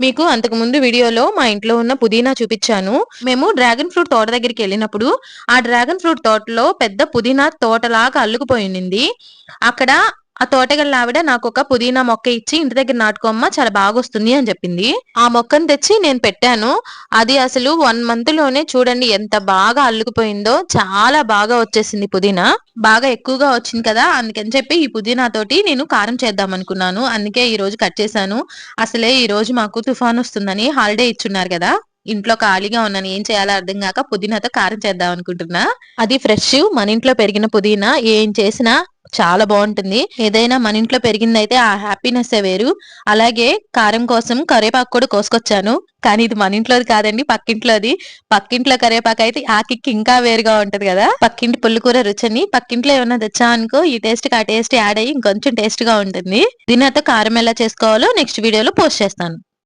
మీకు అంతకు ముందు వీడియోలో మా ఇంట్లో ఉన్న పుదీనా చూపించాను. మేము డ్రాగన్ ఫ్రూట్ తోట దగ్గరికి వెళ్ళినప్పుడు ఆ డ్రాగన్ ఫ్రూట్ తోటలో పెద్ద పుదీనా తోటలాగా అల్లుకుపోయింది అక్కడ ఆ తోటగల్ల ఆవిడ నాకు ఒక పుదీనా మొక్క ఇచ్చి ఇంటి దగ్గర నాటుకోమ్మ చాలా బాగా వస్తుంది అని చెప్పింది. ఆ మొక్కను తెచ్చి నేను పెట్టాను. అది అసలు వన్ మంత్లోనే చూడండి ఎంత బాగా అల్లుకుపోయిందో చాలా బాగా వచ్చేసింది పుదీనా. బాగా ఎక్కువగా వచ్చింది కదా అందుకని చెప్పి ఈ పుదీనా తోటి నేను కారం చేద్దాం అనుకున్నాను. అందుకే ఈ రోజు కట్ చేశాను. అసలే ఈ రోజు మాకు తుఫాన్ వస్తుందని హాలిడే ఇచ్చున్నారు కదా ఇంట్లో ఖాళీగా ఉన్నాను. ఏం చేయాలో అర్థం కాక పుదీనాతో కారం చేద్దాం అనుకుంటున్నా. అది ఫ్రెష్ మన ఇంట్లో పెరిగిన పుదీనా. ఏం చేసినా చాలా బాగుంటుంది. ఏదైనా మన ఇంట్లో పెరిగిందైతే ఆ హ్యాపీనెస్ వేరు. అలాగే కారం కోసం కరేపాకు కూడా కోసుకొచ్చాను. కానీ ఇది మన ఇంట్లోది కాదండి పక్కింట్లోది. పక్కింట్లో కరేపాకు అయితే ఆ కిక్ ఇంకా వేరుగా ఉంటది కదా. పక్కింటి పుల్లకూర రుచిని పక్కింట్లో ఏమన్నా తెచ్చా అనుకో ఈ టేస్ట్కి ఆ టేస్ట్ యాడ్ అయ్యి ఇంకొంచెం టేస్ట్గా ఉంటుంది. దీనితో కారం ఎలా చేసుకోవాలో నెక్స్ట్ వీడియోలో పోస్ట్ చేస్తాను.